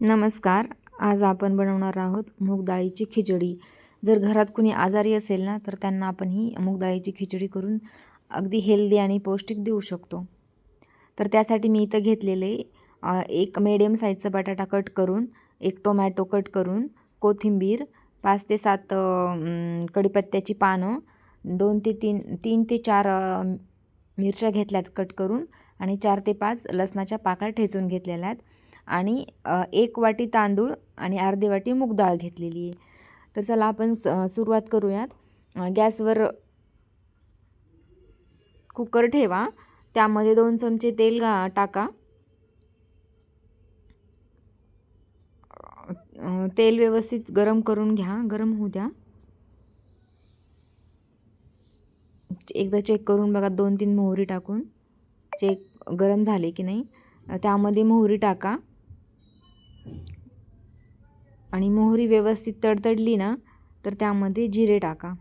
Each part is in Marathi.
नमस्कार. आज आपण बनवणार आहोत मूगडाळीची खिचडी. जर घरात कुणी आजारी असेल ना तर त्यांना आपण ही मूगडाळीची खिचडी करून अगदी हेल्दी आणि पौष्टिक देऊ शकतो. तर त्यासाठी मी इथं घेतलेले एक मिडियम साईजचा बटाटा कट करून एक टोमॅटो कट करून कोथिंबीर पाच ते सात कडीपत्त्याची पानं दोन ते तीन तीन ते चार मिरच्या घेतल्यात कट करून आणि चार ते पाच लसणाच्या पाकळ्या ठेचून घेतलेल्या आहेत. आणि एक वाटी तांदूळ आणि अर्धी वाटी मूग डाळ घेतलेली आहे. तर चला आपण स- सुरुवात करूयात. गॅसवर कुकर ठेवा. त्यामध्ये दोन चमचे तेल टाका. तेल व्यवस्थित गरम करून घ्या. गरम होऊ द्या. एकदा चेक करून बघा दोन तीन मोहरी टाकून. चेक गरम झाले की नाही. त्यामध्ये मोहरी टाका. आणि मोहरी व्यवस्थित तडतडली ना तर त्यामध्ये जिरे टाका.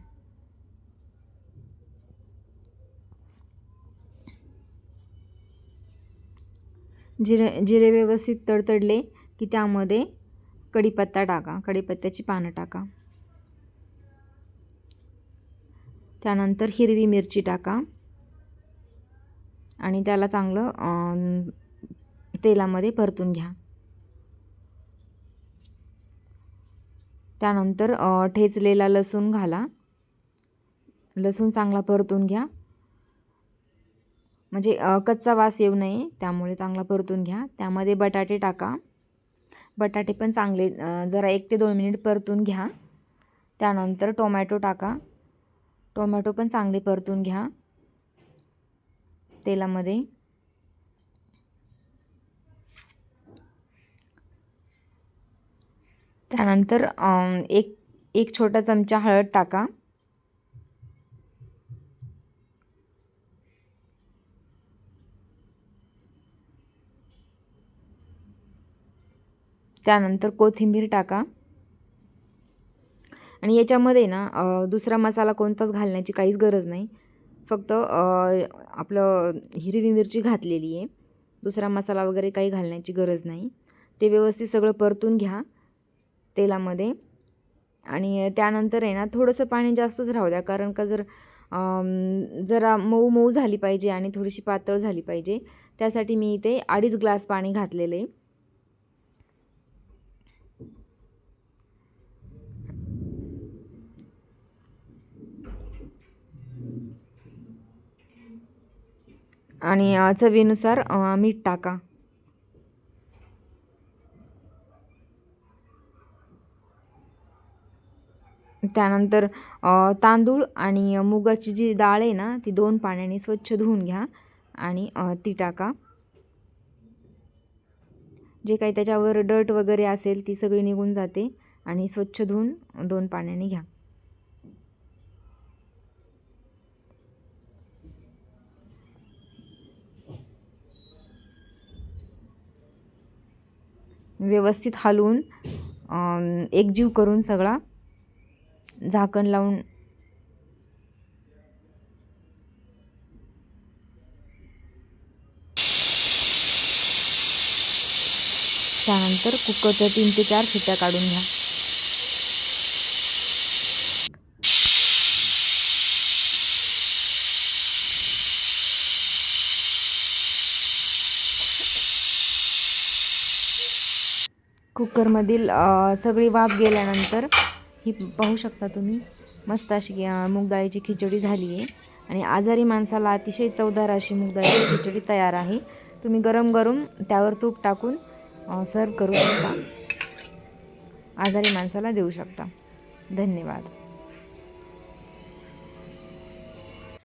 जिरे जिरे व्यवस्थित तडतडले की त्यामध्ये कढीपत्ता टाका. कढीपत्त्याची पानं टाका. त्यानंतर हिरवी मिरची टाका. आणि त्याला चांगलं तेलामध्ये परतून घ्या. त्यानंतर ठेचलेला लसूण घाला. लसूण चांगला परतून घ्या. म्हणजे कच्चा वास येऊ नये त्यामुळे चांगला परतून घ्या. त्यामध्ये बटाटे टाका. बटाटे पण चांगले जरा एक ते दोन मिनिट परतून घ्या. त्यानंतर टोमॅटो टाका. टोमॅटो पण चांगले परतून घ्या. तेलामध्ये. त्यानंतर एक एक छोटा चमचा हळद टाका. त्यानंतर कोथिंबीर टाका. आणि याच्यामध्ये ना दुसरा मसाला कोणताच घालण्याची काहीच गरज नाही. फक्त आपलं हिरवी मिरची घातलेली आहे. दुसरा मसाला वगैरे काही घालण्याची गरज नाही. ते व्यवस्थित सगळं परतून घ्या. तेलामध्ये. आणि त्यानंतर आहे ना थोडंसं पाणी जास्तच राहू द्या कारण का जर जरा मऊ मऊ झाली पाहिजे आणि थोडीशी पातळ झाली पाहिजे त्यासाठी मी इथे अडीच ग्लास पाणी घातलेले. आहे आणि चवीनुसार मीठ टाका. त्यानंतर तांदूळ आणि मुगाची जी डाळ आहे ना ती दोन पाण्याने स्वच्छ धुवून घ्या आणि ती टाका. जे काही त्याच्यावर डट वगैरे असेल ती सगळी निघून जाते आणि स्वच्छ धुवून दोन पाण्याने घ्या. व्यवस्थित हलवून एकजीव करून सगळा झाकण लावून त्यानंतर कुकरच्या तीन ते चार शिट्ट्या काढून घ्या. कुकरमधील सगळी वाफ गेल्यानंतर ही पाहू शकता तुम्ही. मस्त अशी अ, खिचडी झाली आहे आणि आजारी माणसाला अतिशय चवदार अशी मुगडाळीची खिचडी तयार आहे. तुम्ही गरम गरम त्यावर तूप टाकून सर्व करू शकता. आजारी माणसाला देऊ शकता. धन्यवाद.